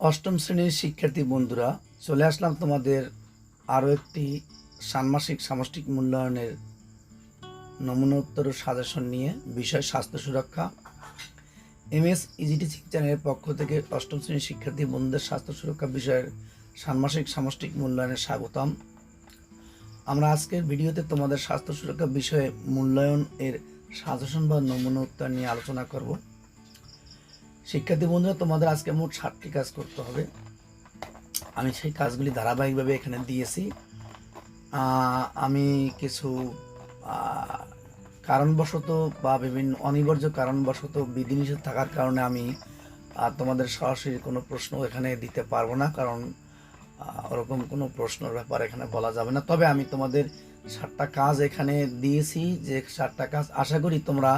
অষ্টম শ্রেণির শিক্ষার্থী বন্ধুরা, চলে আসলাম তোমাদের আরও একটি ষান্মাসিক সামষ্টিক মূল্যায়নের নমুনোত্তর সাজেশন নিয়ে বিষয় স্বাস্থ্য সুরক্ষা। এম এস ইজিটি চ্যানেলের পক্ষ থেকে অষ্টম শ্রেণির শিক্ষার্থী বন্ধুদের স্বাস্থ্য সুরক্ষা বিষয়ের ষান্মাসিক সামষ্টিক মূল্যায়নে স্বাগতম। আমরা আজকের ভিডিওতে তোমাদের স্বাস্থ্য সুরক্ষা বিষয়ে মূল্যায়ন এর সাজেশন বা নমুনা উত্তর নিয়ে আলোচনা করব। শিক্ষার্থী বন্ধুরা, তোমাদের আজকে মোট সাতটি কাজ করতে হবে। আমি সেই কাজগুলি ধারাবাহিকভাবে এখানে দিয়েছি। আমি কিছু কারণবশত বা বিভিন্ন অনিবার্য কারণবশত বিধিনিষেধ থাকার কারণে আমি তোমাদের সরাসরি কোনো প্রশ্ন এখানে দিতে পারব না, কারণ ওরকম কোনো প্রশ্নের ব্যাপার এখানে বলা যাবে না। তবে আমি তোমাদের সাতটা কাজ এখানে দিয়েছি। যে সাতটা কাজ আশা করি তোমরা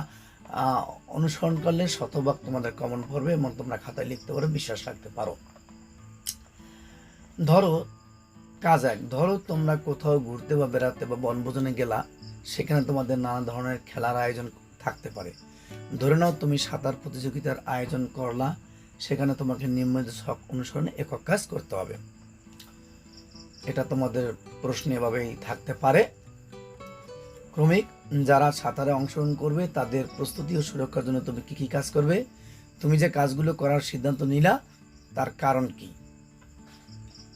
অনুসরণ করলে শতভাগ তোমাদের কমন পড়বে এবং তোমরা খাতায় লিখতে পারো, বিশ্বাস রাখতে পারো। ধরো, কাজ এক। ধরো তোমরা কোথাও ঘুরতে বা বেড়াতে বা বনভোজনে গেলা, সেখানে তোমাদের নানা ধরনের খেলার আয়োজন থাকতে পারে। ধরে নাও তুমি সাঁতার প্রতিযোগিতার আয়োজন করলা, সেখানে তোমাকে নিয়মিত শখ অনুসরণে একক কাজ করতে হবে। এটা তোমাদের প্রশ্ন এভাবেই থাকতে পারে। ক্রমিক যারা সাঁতারে অংশগ্রহণ করবে, তাদের প্রস্তুতি ও সুরক্ষার জন্য তুমি কী কী কাজ করবে? তুমি যে কাজগুলো করার সিদ্ধান্ত নিলা, তার কারণ কি?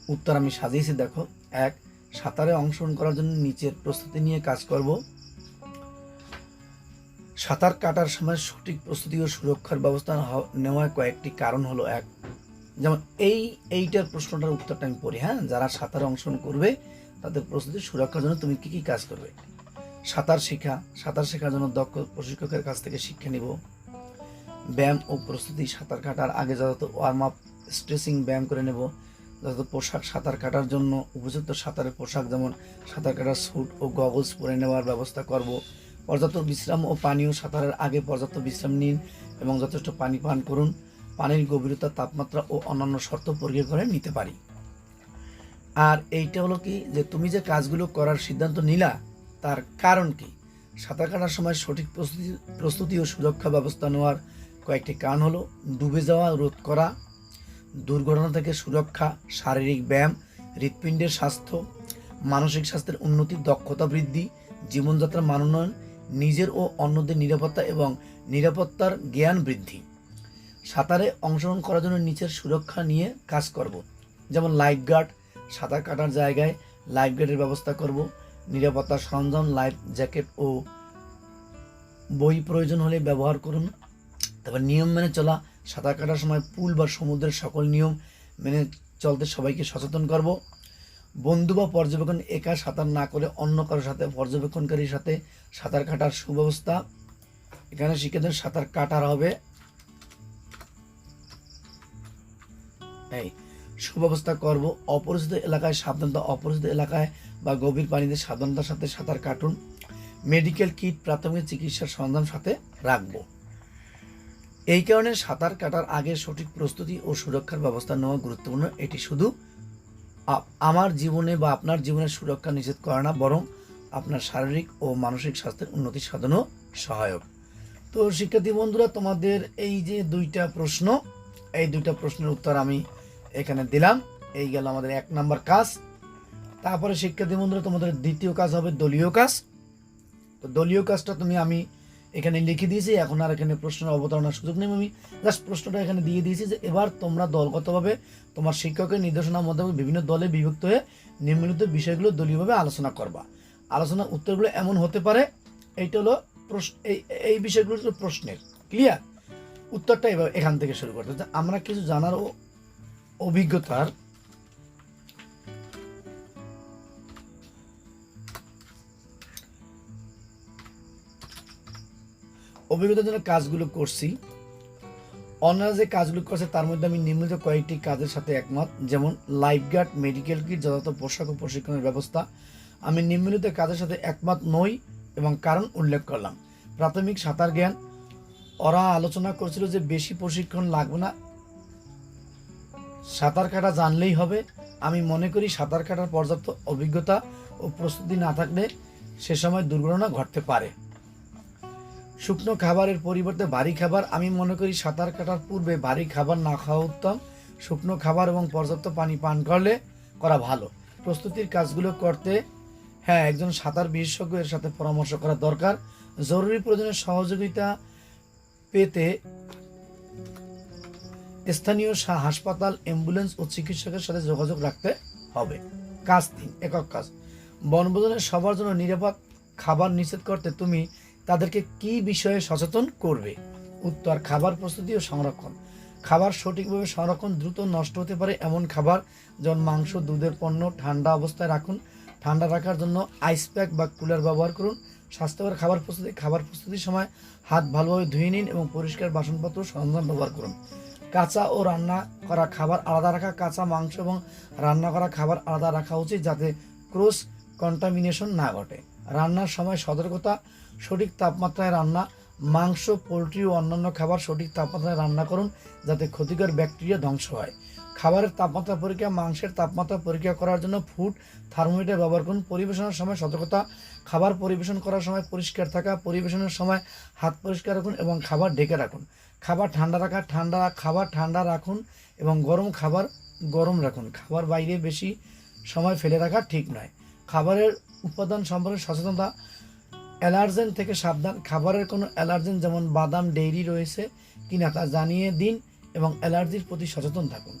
উত্তর আমি সাজিয়েছি, দেখো। এক, সাঁতারে অংশগ্রহণ করার জন্য নিচের প্রস্তুতি নিয়ে কাজ করব। সাঁতার কাটার সময় সঠিক প্রস্তুতি ও সুরক্ষার ব্যবস্থা নেওয়ার কয়েকটি কারণ হলো, এক, যেমন এই, এইটার প্রশ্নটার উত্তরটা আমি পড়ি হ্যাঁ? যারা সাঁতারে অংশগ্রহণ করবে, তাদের প্রস্তুতি সুরক্ষার জন্য তুমি কি কি কাজ করবে? সাঁতার শেখা, সাঁতার শেখার জন্য দক্ষ প্রশিক্ষকের কাছ থেকে শিক্ষা নিব। ব্যায়াম ও প্রস্তুতি সাঁতার কাটার আগে যত ওয়ার্ম আপ স্ট্রেচিং ব্যায়াম করে নেব। যত পোশাক সাঁতার কাটার জন্য উপযুক্ত সাঁতারের পোশাক যেমন সাঁতার কাটার স্যুট ও গগলস পরে নেওয়ার ব্যবস্থা করব। পর্যাপ্ত বিশ্রাম ও পানীয় সাঁতারের আগে পর্যাপ্ত বিশ্রাম নিন এবং যথেষ্ট পানি পান করুন। পানির গভীরতা, তাপমাত্রা ও অন্যান্য শর্ত পরীক্ষা করে নিতে পারি। আর এইটা হলো কি যে তুমি যে কাজগুলো করার সিদ্ধান্ত নিলা তার কারণ কি সাঁতার কাটার সময় সঠিক প্রস্তুতি প্রস্তুতি ও সুরক্ষা ব্যবস্থা নেওয়ার কয়েকটি কারণ হলো ডুবে যাওয়া, রোধ করা, দুর্ঘটনা থেকে সুরক্ষা, শারীরিক ব্যায়াম, হৃৎপিণ্ডের স্বাস্থ্য, মানসিক স্বাস্থ্যের উন্নতি, দক্ষতা বৃদ্ধি, জীবনযাত্রার মান উন্নয়ন, নিজের ও অন্যদের নিরাপত্তা এবং নিরাপত্তার জ্ঞান বৃদ্ধি। সাঁতারে অংশগ্রহণ করার জন্য নিচের সুরক্ষা নিয়ে কাজ করব। যেমন লাইফ গার্ড, সাঁতার কাটার জায়গায় লাইফ গার্ডের ব্যবস্থা করব। নিরাপত্তার সরঞ্জাম, লাইফ জ্যাকেট ও বই প্রয়োজন হলে ব্যবহার করুন। তারপর নিয়ম মেনে চলা, সাঁতার কাটার সময় পুল বা সমুদ্রের সকল নিয়ম মেনে চলতে সবাইকে সচেতন করব। বন্ধু বা পর্যবেক্ষণ একা সাঁতার না করে অন্য কারোর সাথে, পর্যবেক্ষণকারীর সাথে সাঁতার কাটার সুব্যবস্থা। এখানে শিক্ষার্থীদের সাঁতার কাটার হবে। সুব্যবস্থা করব। অপরিচিত এলাকায়, সাবধানতা অপরিচিত এলাকায় বা গভীর পানিতে সাবধানতার সাথে সাঁতার কাটুন। মেডিকেল কিট প্রাথমিক চিকিৎসার সরঞ্জাম সাথে রাখব। এই কারণে সাঁতার কাটার আগে সঠিক প্রস্তুতি ও সুরক্ষার ব্যবস্থা নেওয়া গুরুত্বপূর্ণ। এটি শুধু আমার জীবনে বা আপনার জীবনের সুরক্ষা নিশ্চিত করে না, বরং আপনার শারীরিক ও মানসিক স্বাস্থ্যের উন্নতি সাধনও সহায়ক। তো শিক্ষার্থী বন্ধুরা, তোমাদের এই যে দুইটা প্রশ্ন, এই দুইটা প্রশ্নের উত্তর আমি এখানে দিলাম। এই গেল আমাদের এক নাম্বার কাজ। তারপরে শিক্ষার্থী বন্ধুরা, তোমাদের দ্বিতীয় কাজ হবে দলীয় কাজ। তো দলীয় কাজটা তুমি আমি এখানে লিখে দিয়েছি, এখন আর এখানে প্রশ্নের অবতারণার সুযোগ নেই আমি। জাস্ট প্রশ্নটা এখানে দিয়ে দিয়েছি যে এবার তোমরা দলগতভাবে তোমার শিক্ষকের নির্দেশনার মোতাবেক বিভিন্ন দলে বিভক্ত হয়ে নিম্নলিখিত বিষয়গুলো দলীয়ভাবে আলোচনা করবা। আলোচনা উত্তরগুলো এমন হতে পারে, এইটা হলো প্রশ্ন, এই এই বিষয়গুলো হলো প্রশ্নের ক্লিয়ার উত্তরটা এবার এখান থেকে শুরু করতে আমরা কিছু জানার অভিজ্ঞতার অভিজ্ঞতার জন্য কাজগুলো করছি। অন্যরা যে কাজগুলো করছে, তার মধ্যে আমি নিম্নলিখিত কয়েকটি কাজের সাথে একমত, যেমন লাইফ গার্ড মেডিকেল কিট, যথাযথ পোশাক ও প্রশিক্ষণের ব্যবস্থা। আমি নিম্নলিখিত কাজের সাথে একমত নই এবং কারণ উল্লেখ করলাম। প্রাথমিক সাঁতার জ্ঞান। ওরা আলোচনা করছিল যে বেশি প্রশিক্ষণ লাগবে না। সাঁতার কাটা জানলেই হবে। আমি মনে করি সাঁতার কাটার পর্যাপ্ত অভিজ্ঞতা ও প্রস্তুতি না থাকলে সে সময় দুর্ঘটনা ঘটতে পারে। শুকনো খাবারের পরিবর্তে ভারী খাবার, আমি মনে করি সাঁতার কাটার পূর্বে ভারী খাবার না খাওয়া উত্তম। শুকনো খাবার এবং পর্যাপ্ত পানি পান করলে করা ভালো। প্রস্তুতির কাজগুলো করতে হ্যাঁ একজন সাঁতার বিশেষজ্ঞ এর সাথে পরামর্শ করা দরকার। জরুরি প্রয়োজনে সহযোগিতা পেতে স্থানীয় হাসপাতাল, অ্যাম্বুলেন্স ও চিকিৎসকের সাথে যোগাযোগ রাখতে হবে। কাজ তিন, একক কাজ। বনভোজনে সবার জন্য নিরাপদ খাবার নিষেধ করতে তুমি তাদেরকে কি বিষয়ে সচেতন করবে? উত্তর, খাবার প্রস্তুতি ও সংরক্ষণ। খাবার সঠিকভাবে সংরক্ষণ দ্রুত নষ্ট হতে পারে এমন খাবার, যেমন মাংস, দুধের পণ্য, ঠান্ডা অবস্থায় রাখুন। ঠান্ডা রাখার জন্য আইস প্যাক বা কুলার ব্যবহার করুন। স্বাস্থ্যকর খাবার প্রস্তুতি, খাবার প্রস্তুতির সময় হাত ভালোভাবে ধুয়ে নিন এবং পরিষ্কার বাসনপত্র সরঞ্জাম ব্যবহার করুন। কাঁচা ও রান্না করা খাবার আলাদা রাখা, কাঁচা মাংস এবং রান্না করা খাবার আলাদা রাখা উচিত, যাতে ক্রস কন্টামিনেশন না ঘটে। রান্নার সময় সতর্কতা সঠিক তাপমাত্রায় রান্না, মাংস, পোলট্রি ও অন্যান্য খাবার সঠিক তাপমাত্রায় রান্না করুন যাতে ক্ষতিকর ব্যাকটেরিয়া ধ্বংস হয়। খাবারের তাপমাত্রা পরীক্ষা, মাংসের তাপমাত্রা পরীক্ষা করার জন্য ফুড থার্মোমিটার ব্যবহার করুন। পরিবেশনের সময় সতর্কতা, খাবার পরিবেশন করার সময় পরিষ্কার থাকা, পরিবেশনের সময় হাত পরিষ্কার রাখুন এবং খাবার ঢেকে রাখুন। খাবার ঠান্ডা রাখা, ঠান্ডা খাবার ঠান্ডা রাখুন এবং গরম খাবার গরম রাখুন। খাবার বাইরে বেশি সময় ফেলে রাখা ঠিক নয়। খাবারের উপাদান সম্পর্কে সচেতনতা অ্যালার্জেন থেকে সাবধান। খাবারের কোনো অ্যালার্জেন যেমন বাদাম, ডেইরি রয়েছে কিনা তা জানিয়ে দিন এবং অ্যালার্জির প্রতি সচেতন থাকুন।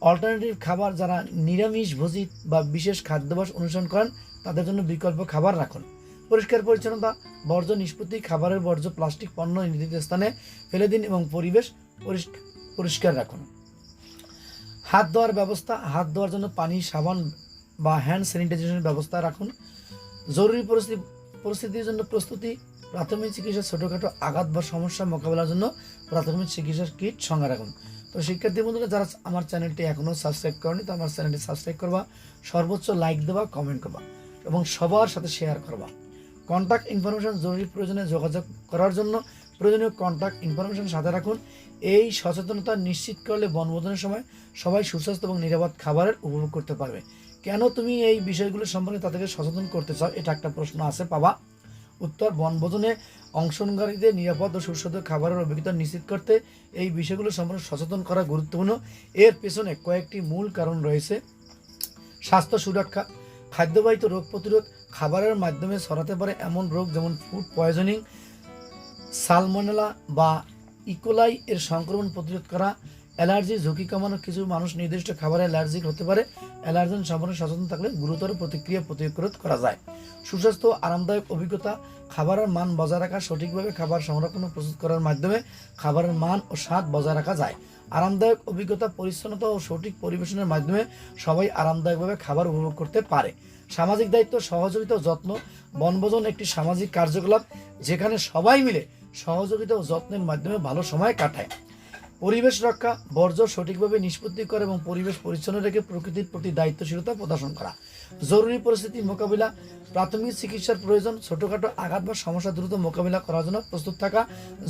অল্টারনেটিভ খাবার যারা নিরামিষ ভোজি বা বিশেষ খাদ্যাভ্যাস অনুসরণ করেন, তাদের জন্য বিকল্প খাবার রাখুন। পরিষ্কার পরিচ্ছন্নতা, বর্জ্য নিষ্পত্তি, খাবারের বর্জ্য, প্লাস্টিক, পণ্য নির্দিষ্ট স্থানে ফেলে দিন এবং পরিবেশ পরিষ্ক- পরিষ্কার রাখুন। হাত ধোয়ার ব্যবস্থা, হাত ধোয়ার জন্য পানি, সাবান বা হ্যান্ড স্যানিটাইজেশনের ব্যবস্থা রাখুন। জরুরি পরিস্থিতি পরিস্থিতির জন্য প্রস্তুতি, প্রাথমিক চিকিৎসা ছোটোখাটো আঘাত বা সমস্যা মোকাবেলার জন্য প্রাথমিক চিকিৎসার কিট সঙ্গে রাখুন। তো শিক্ষার্থী বন্ধুরা, যারা আমার চ্যানেলটি এখনও সাবস্ক্রাইব করেনি, তো আমার চ্যানেলটি সাবস্ক্রাইব করবা, সর্বোচ্চ লাইক দেবা, কমেন্ট করবা এবং সবার সাথে শেয়ার করবা। কন্ট্যাক্ট ইনফরমেশন জরুরি প্রয়োজনে যোগাযোগ করার জন্য প্রয়োজনীয় কন্ট্যাক্ট ইনফরমেশন সাথে রাখুন। এই সচেতনতা নিশ্চিত করলে বনভোজনের সময় সবাই সুস্বাস্থ্য এবং নিরাপদ খাবারের উপভোগ করতে পারবে। কেন তুমি এই বিষয়গুলো সম্পর্কে তাদেরকে সচেতন করতে চাও? এটা একটা প্রশ্ন আছে, পাবা। উত্তর, বনভোজনে অংশগ্রহণকারীদের নিরাপদ ও সুস্বাদু খাবারের অভিজ্ঞতা নিশ্চিত করতে এই বিষয়গুলো সম্পর্কে সচেতন করা গুরুত্বপূর্ণ। এর পেছনে কয়েকটি মূল কারণ রয়েছে। স্বাস্থ্য সুরক্ষা, খাদ্যবাহিত রোগ প্রতিরোধ, খাবারের মাধ্যমে ছড়াতে পারে এমন রোগ যেমন ফুড পয়জনিং সালমোনেলা বা ইকোলাই এর সংক্রমণ প্রতিরোধ করা অ্যালার্জি, ঝুঁকি কমানো কিছু মানুষ নির্দিষ্ট খাবারে অ্যালার্জিক হতে পারে। অ্যালার্জেন সম্পর্কে সচেতন থাকলে গুরুতর প্রতিক্রিয়া প্রতিরোধ করা যায়। সুস্বাস্থ্য, আরামদায়ক অভিজ্ঞতা খাবারের মান বজায় রাখা, সঠিকভাবে খাবার সংরক্ষণ ও প্রস্তুত করার মাধ্যমে খাবারের মান ও স্বাদ বজায় রাখা যায়। আরামদায়ক অভিজ্ঞতা, পরিচ্ছন্নতা ও সঠিক পরিবেশনের মাধ্যমে সবাই আরামদায়কভাবে খাবার উপভোগ করতে পারে। সামাজিক দায়িত্ব, সহযোগিতা ও যত্ন, বনভোজন একটি সামাজিক কার্যকলাপ যেখানে সবাই মিলে সহযোগিতা ও যত্নের মাধ্যমে ভালো সময় কাটায়। পরিবেশ রক্ষা, বর্জ্য সঠিকভাবে নিষ্পত্তি করা এবং পরিবেশ পরিচ্ছন্ন রেখে প্রকৃতির প্রতি দায়িত্বশীলতা প্রদর্শন করা। জরুরি পরিস্থিতি মোকাবিলা, প্রাথমিক চিকিৎসার প্রয়োজন, ছোটখাটো আঘাত বা সমস্যা দ্রুত মোকাবিলা করার জন্য প্রস্তুত থাকা,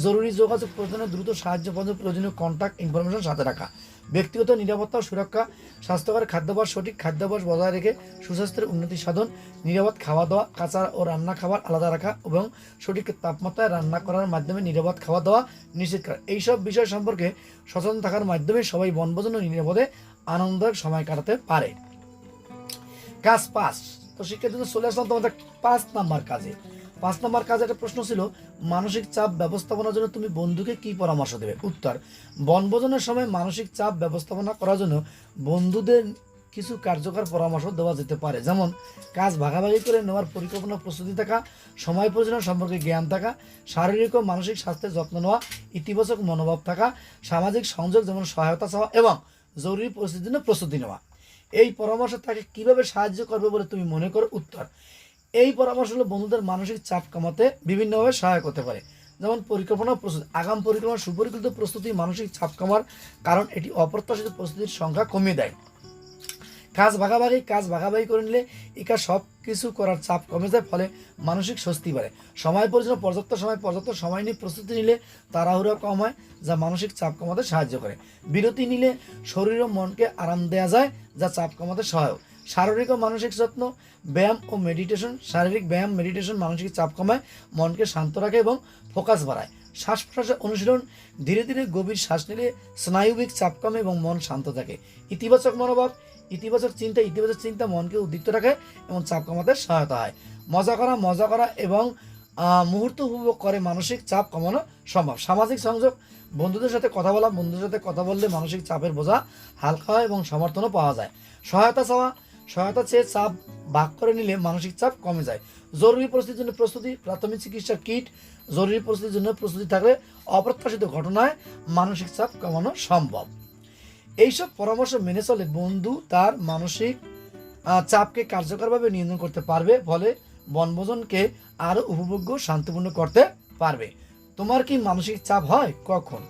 জরুরি যোগাযোগ প্রয়োজনে দ্রুত সাহায্য প্রয়োজনীয় কন্ট্যাক্ট ইনফরমেশন সাথে রাখা। ব্যক্তিগত নিরাপত্তা ও সুরক্ষা, স্বাস্থ্যকর খাদ্যাভ্যাস, সঠিক খাদ্যাভ্যাস বজায় রেখে সুস্বাস্থ্যের উন্নতি সাধন, নিরাপদ খাওয়া দাওয়া কাঁচা ও রান্না খাবার আলাদা রাখা এবং সঠিক তাপমাত্রায় রান্না করার মাধ্যমে নিরাপদ খাওয়া দাওয়া নিশ্চিত করা। এইসব বিষয় সম্পর্কে সচেতন থাকার মাধ্যমে সবাই বনভোজন ও নিরাপদে আনন্দদায়ক সময় কাটাতে পারে। কাজ পাস তো শিক্ষার্থীদের চলে আসলাম তোমাদের পাঁচ নাম্বার কাজে। পাঁচ নম্বর কাজে একটা প্রশ্ন ছিল, মানসিক চাপ ব্যবস্থাপনার জন্য তুমি বন্ধুকে কি পরামর্শ দেবে? উত্তর, বনভোজনের সময় মানসিক চাপ ব্যবস্থাপনা করার জন্য বন্ধুদের কিছু কার্যকর পরামর্শ দেওয়া যেতে পারে। যেমন, কাজ ভাগাভাগি করে নেওয়ার পরিকল্পনা, প্রস্তুতি থাকা, সময় পরিচালনা সম্পর্কে জ্ঞান থাকা, শারীরিক ও মানসিক স্বাস্থ্যের যত্ন নেওয়া, ইতিবাচক মনোভাব থাকা, সামাজিক সংযোগ যেমন সহায়তা চাওয়া এবং জরুরি পরিস্থিতির জন্য প্রস্তুতি নেওয়া। এই পরামর্শ তাকে কীভাবে সাহায্য করবে বলে তুমি মনে করো? উত্তর এই পরামর্শগুলো বন্ধুদের মানসিক চাপ কমাতে বিভিন্নভাবে সহায়ক হতে পারে। যেমন পরিকল্পনা প্রস্তুতি, আগাম পরিকল্পনা, সুপরিকল্পিত প্রস্তুতি মানসিক চাপ কমার কারণ এটি অপ্রত্যাশিত প্রস্তুতির সংখ্যা কমিয়ে দেয়। কাজ ভাগাভাগি কাজ ভাগাভাগি করে নিলে একা সব কিছু করার চাপ কমে যায়, ফলে মানসিক স্বস্তি বাড়ে। সময় পরিচালনা পর্যাপ্ত সময় পর্যাপ্ত সময় নিয়ে প্রস্তুতি নিলে তাড়াহুড়া কম হয়, যা মানসিক চাপ কমাতে সাহায্য করে। বিরতি নিলে শরীর ও মনকে আরাম দেওয়া যায়, যা চাপ কমাতে সহায়ক। শারীরিক ও মানসিক যত্ন, ব্যায়াম ও মেডিটেশন শারীরিক ব্যায়াম মেডিটেশন মানসিক চাপ কমায়, মনকে শান্ত রাখে এবং ফোকাস বাড়ায়। শ্বাস প্রশ্বাসের অনুশীলন, ধীরে ধীরে গভীর শ্বাস নিলে স্নায়ুবিক চাপ কমে এবং মন শান্ত থাকে। ইতিবাচক মনোভাব, ইতিবাচক চিন্তা ইতিবাচক চিন্তা মনকে উদ্দীপ্ত রাখে এবং চাপ কমাতে সহায়তা হয়। মজা করা মজা করা এবং মুহূর্ত উপভোগ করে মানসিক চাপ কমানো সম্ভব। সামাজিক সংযোগ, বন্ধুদের সাথে কথা বলা, বন্ধুদের সাথে কথা বললে মানসিক চাপের বোঝা হালকা হয় এবং সমর্থনও পাওয়া যায়। সহায়তা চাওয়া সহায়তা চেয়ে চাপ ভাগ করে নিলে মানসিক চাপ কমে যায়। জরুরি পরিস্থিতির জন্য প্রস্তুতি, প্রাথমিক চিকিৎসা কিট, জরুরি পরিস্থিতির জন্য প্রস্তুতি থাকলে অপ্রত্যাশিত ঘটনায় মানসিক চাপ কমানো সম্ভব। এইসব পরামর্শ মেনে চলে বন্ধু তার মানসিক চাপকে কার্যকরভাবে নিয়ন্ত্রণ করতে পারবে, ফলে বনভোজনকে আরও উপভোগ্য, শান্তিপূর্ণ করতে পারবে। তোমার কি মানসিক চাপ হয়? কখন?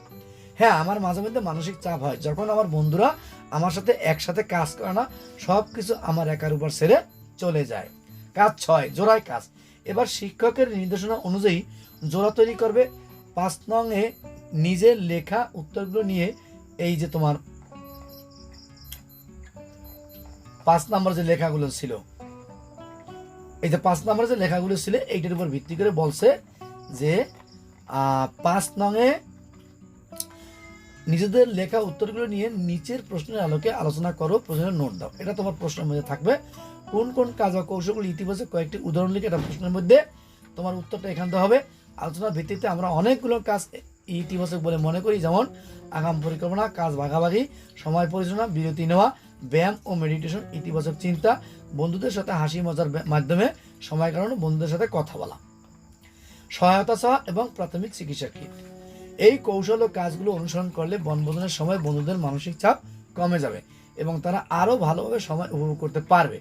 হ্যাঁ আমার মাঝে মধ্যে মানসিক চাপ হয়। যখন আমার বন্ধুরা আমার সাথে একসাথে কাজ করে না সব কিছু আমার একার উপর ছেড়ে চলে যায়। কাজ ছয়, জোড়ায় কাজ। এবার শিক্ষকের নির্দেশনা অনুযায়ী জোড়া তৈরি করবে। পাঁচ নং এ নিজের লেখা উত্তরগুলো নিয়ে এই যে তোমার পাঁচ নম্বর যে লেখাগুলো ছিল, এই যে পাঁচ নম্বর যে লেখাগুলো ছিল, এইটার উপর ভিত্তি করে বলছে যে পাঁচ নঙে নিজেদের লেখা উত্তরগুলো নিয়ে নিচের প্রশ্নের আলোকে আলোচনা করো, প্রশ্নের নোট দাও। এটা তোমার প্রশ্নের মধ্যে থাকবে। কোন কোন কাজ বা কৌশলগুলো ইতিবাচক কয়েকটি উদাহরণ লিখে এটা প্রশ্নের মধ্যে তোমার উত্তরটা এখান হবে। আলোচনার ভিত্তিতে আমরা অনেকগুলো কাজ ইতিবাচক বলে মনে করি, যেমন আগাম পরিকল্পনা, কাজ ভাগাভাগি, সময় পরিচালনা, বিরতি নেওয়া, ব্যায়াম ও মেডিটেশন ইতিবাচক চিন্তা, বন্ধুদের সাথে হাসি মজার মাধ্যমে সময় কাটানো, বন্ধুদের সাথে কথা বলা, সহায়তা চাওয়া এবং প্রাথমিক চিকিৎসা কিট। এই কৌশল ও কাজগুলো অনুসরণ করলে বনভোজনের সময় বন্ধুদের মানসিক চাপ কমে যাবে এবং তারা আরও ভালোভাবে সময় উপভোগ করতে পারবে।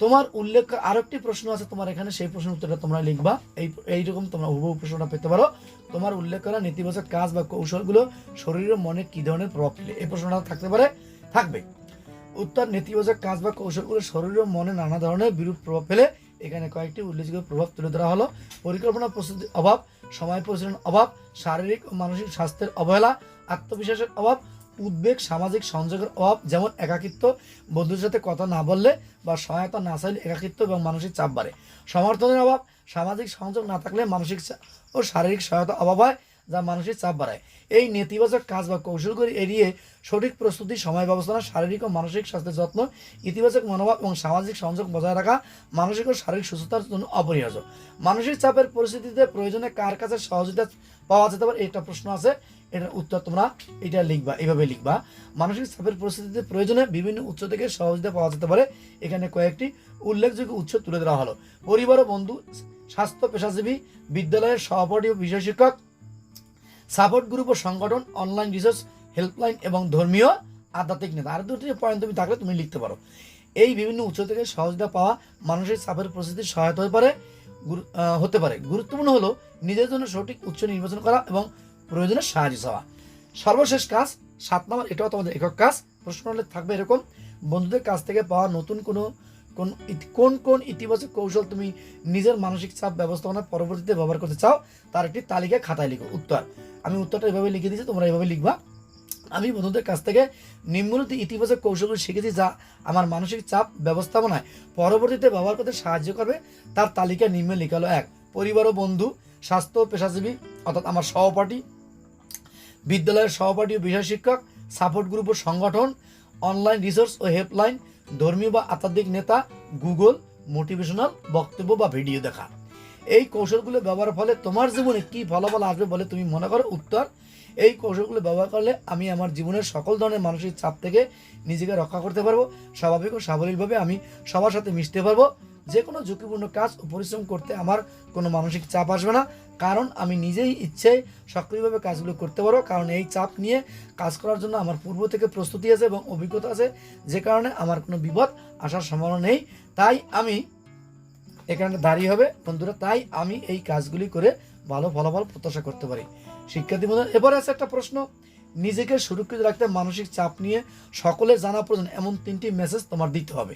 তোমার উল্লেখ আরও একটি প্রশ্ন আছে, তোমার এখানে সেই প্রশ্নের উত্তরটা তোমরা লিখবা। এই, এইরকম তোমরা হুবহু প্রশ্নটা পেতে পারো। তোমার উল্লেখ করা নেতিবাচক কাজ বা কৌশলগুলো শরীর ও মনে কি ধরনের প্রভাব ফেলে? এই প্রশ্নটা থাকতে পারে, থাকবে। উত্তর, নেতিবাচক কাজ বা কৌশলগুলো শরীর ও মনে নানা ধরনের বিরূপ প্রভাব ফেলে। এখানে কয়েকটি উল্লেখযোগ্য প্রভাব তুলে ধরা হলো। পরিকল্পনা প্রস্তুতির অভাব সময় পরিচালনার অভাব, শারীরিক ও মানসিক স্বাস্থ্যের অবহেলা, আত্মবিশ্বাসের অভাব, উদ্বেগ, সামাজিক সংযোগের অভাব, যেমন একাকিত্ব বন্ধুর সাথে কথা না বললে বা সহায়তা না চাইলে একাকিত্ব এবং মানসিক চাপ বাড়ে। সমর্থনের অভাব, সামাজিক সংযোগ না থাকলে মানসিক ও শারীরিক সহায়তা অভাব হয়। যা মানসিক চাপ বাড়ায়। এই নেতিবাচক কাজ বা কৌশলগুলি এড়িয়ে সঠিক প্রস্তুতি, সময় ব্যবস্থাপনা শারীরিক ও মানসিক স্বাস্থ্যের যত্ন, ইতিবাচক মনোভাব এবং সামাজিক সংযোগ বজায় রাখা মানসিক ও শারীরিক সুস্থতার জন্য অপরিহার্য। মানসিক চাপের পরিস্থিতিতে প্রয়োজনে কার কাছে সহযোগিতা পাওয়া যেতে পারে, এটা প্রশ্ন আছে। এটার উত্তর তোমরা এটা লিখবা এইভাবে লিখবা। মানসিক চাপের পরিস্থিতিতে প্রয়োজনে বিভিন্ন উৎস থেকে সহযোগিতা পাওয়া যেতে পারে। এখানে কয়েকটি উল্লেখযোগ্য উৎস তুলে ধরা হলো। পরিবার ও বন্ধু, স্বাস্থ্য পেশাজীবী, বিদ্যালয়ের সহপাঠী ও বিষয় শিক্ষক সাপোর্ট গ্রুপ ও সংগঠন অনলাইন রিসার্চ হেল্পলাইন এবং ধর্মীয় আধ্যাত্মিক নেতা। আর দুটি পয়েন্ট তুমি থাকলে তুমি লিখতে পারো। এই বিভিন্ন উৎস থেকে সহযোগিতা পাওয়া মানুষের চাপের পরিস্থিতির সহায়তা হতে পারে হতে পারে। গুরুত্বপূর্ণ হলো নিজের জন্য সঠিক উৎস নির্বাচন করা এবং প্রয়োজনে সাহায্য চাওয়া। সর্বশেষ কাজ, সাত নম্বর, এটাও তোমাদের একক কাজ। প্রশ্ন থাকবে এরকম, বন্ধুদের কাছ থেকে পাওয়া নতুন কোনো কোন কোন কোন ইতিবাচক কৌশল তুমি নিজের মানসিক চাপ ব্যবস্থাপনা পরবর্তীতে ব্যবহার করতে চাও, তার একটি তালিকা খাতায় লিখো, উত্তর। আমি উত্তরটা এভাবে লিখে দিয়েছি, তোমরা এভাবে লিখবা। আমি বন্ধুদের কাছ থেকে নিম্নলিখিত ইতিবাচক কৌশলগুলো শিখেছি যা আমার মানসিক চাপ ব্যবস্থাপনায় পরবর্তীতে ব্যবহার করতে সাহায্য করবে, তার তালিকা নিম্নে লেখালো এক, পরিবার ও বন্ধু, স্বাস্থ্য পেশাজীবী, অর্থাৎ আমার সহপাঠী, বিদ্যালয়ের সহপাঠী ও বিষয় শিক্ষক, সাপোর্ট গ্রুপ ও সংগঠন, অনলাইন রিসোর্স ও হেল্পলাইন ধর্মীয় বা আধ্যাত্মিক নেতা গুগল মোটিভেশনাল বক্তব্য বা ভিডিও দেখা। এই কৌশলগুলো ব্যবহারের ফলে তোমার জীবনে কি ফলাফল আসবে বলে তুমি মনে করো? উত্তর, এই কৌশলগুলো ব্যবহার করলে আমি আমার জীবনের সকল ধরনের মানসিক চাপ থেকে নিজেকে রক্ষা করতে পারব। স্বাভাবিক ও সাবলীলভাবে আমি সবার সাথে মিশতে পারব। যে কোনো ঝুঁকিপূর্ণ কাজ ও পরিশ্রম করতে আমার কোনো মানসিক চাপ আসবে না। কারণ আমি নিজেই ইচ্ছেই সক্রিয়ভাবে কাজগুলো করতে পারব। কারণ এই চাপ নিয়ে কাজ করার জন্য আমার পূর্ব থেকে প্রস্তুতি আছে এবং অভিজ্ঞতা আছে, যে কারণে আমার কোনো বিপদ আসার সম্ভাবনা নেই। তাই আমি এখানে দাঁড়িয়ে হবে। বন্ধুরা, তাই আমি এই কাজগুলি করে ভালো ফলাফল প্রত্যাশা করতে পারি। শিক্ষার্থী বন্ধু এবারে আছে একটা প্রশ্ন। নিজেকে সুরক্ষিত রাখতে মানসিক চাপ নিয়ে সকলে জানা প্রয়োজন, এমন তিনটি মেসেজ তোমার দিতে হবে।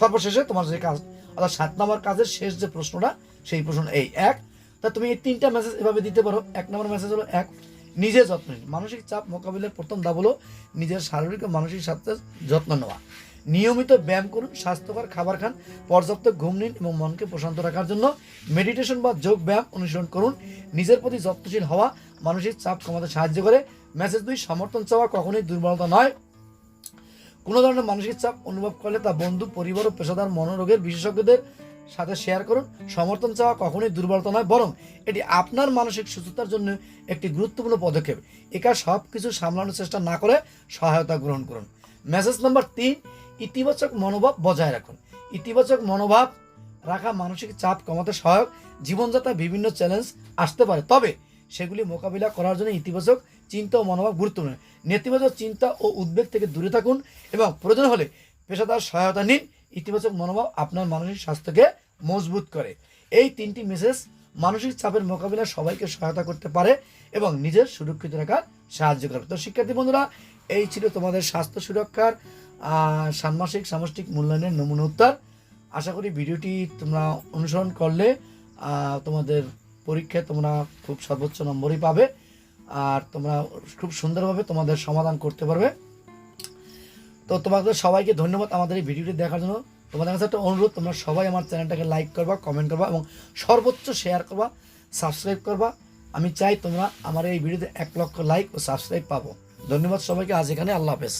সর্বশেষে তোমার যে কাজ, অর্থাৎ সাত নম্বর কাজের শেষ যে প্রশ্নটা, সেই প্রশ্ন এই। এক তা তুমি এই তিনটা মেসেজ এভাবে দিতে পারো। এক নম্বর মেসেজ হলো এক নিজের যত্ন নিন। মানসিক চাপ মোকাবিলার প্রথম ধাপ হলো নিজের শারীরিক ও মানসিক স্বাস্থ্যের যত্ন নেওয়া। নিয়মিত ব্যায়াম করুন, স্বাস্থ্যকর খাবার খান, পর্যাপ্ত ঘুম নিন এবং মনকে প্রশান্ত রাখার জন্য মেডিটেশন বা যোগ ব্যায়াম অনুসরণ করুন। নিজের প্রতি যত্নশীল হওয়া, মানসিক চাপ কমাতে সাহায্য করে। মেসেজ দুই, সমর্থন চাওয়া কখনোই দুর্বলতা নয়। কোনো ধরনের মানসিক চাপ অনুভব করলে তা বন্ধু, পরিবার ও পেশাদার মনোরোগের বিশেষজ্ঞদের সাথে শেয়ার করুন। সমর্থন চাওয়া কখনোই দুর্বলতা নয়, বরং এটি আপনার মানসিক সুস্থতার জন্য একটি গুরুত্বপূর্ণ পদক্ষেপ। একা সব কিছু সামলানোর চেষ্টা না করে সহায়তা গ্রহণ করুন। মেসেজ নাম্বার তিন, ইতিবাচক মনোভাব বজায় রাখুন। ইতিবাচক মনোভাব রাখা মানসিক চাপ কমাতে সহায়ক। জীবনযাত্রায় বিভিন্ন চ্যালেঞ্জ আসতে পারে, তবে সেগুলি মোকাবিলা করার জন্য ইতিবাচক চিন্তা ও মনোভাব গুরুত্বপূর্ণ। নেতিবাচক চিন্তা ও উদ্বেগ থেকে দূরে থাকুন এবং প্রয়োজন হলে পেশাদার সহায়তা নিন। ইতিবাচক মনোভাব আপনার মানসিক স্বাস্থ্যকে মজবুত করে। এই তিনটি মেসেজ মানসিক চাপের মোকাবিলায় সবাইকে সহায়তা করতে পারে এবং নিজের সুরক্ষিত রাখার সাহায্য করবে তো শিক্ষার্থী বন্ধুরা, এই ছিল তোমাদের স্বাস্থ্য সুরক্ষার ষান্মাসিক সামষ্টিক মূল্যায়নের নমুনা উত্তর। আশা করি ভিডিওটি তোমরা অনুসরণ করলে তোমাদের পরীক্ষায় তোমরা খুব সর্বোচ্চ নম্বরই পাবে আর তোমরা খুব সুন্দরভাবে তোমাদের সমাধান করতে পারবে। তো তোমাদের সবাইকে ধন্যবাদ আমাদের এই ভিডিওটি দেখার জন্য। তোমাদের কাছে একটা অনুরোধ, তোমরা সবাই আমার চ্যানেলটাকে লাইক করবা কমেন্ট করবা এবং সর্বোচ্চ শেয়ার করবা সাবস্ক্রাইব করবা। আমি চাই তোমরা আমার এই ভিডিওতে এক লক্ষ লাইক ও সাবস্ক্রাইব পাবো। ধন্যবাদ সবাইকে, আজ এখানে, আল্লাহ হাফেজ।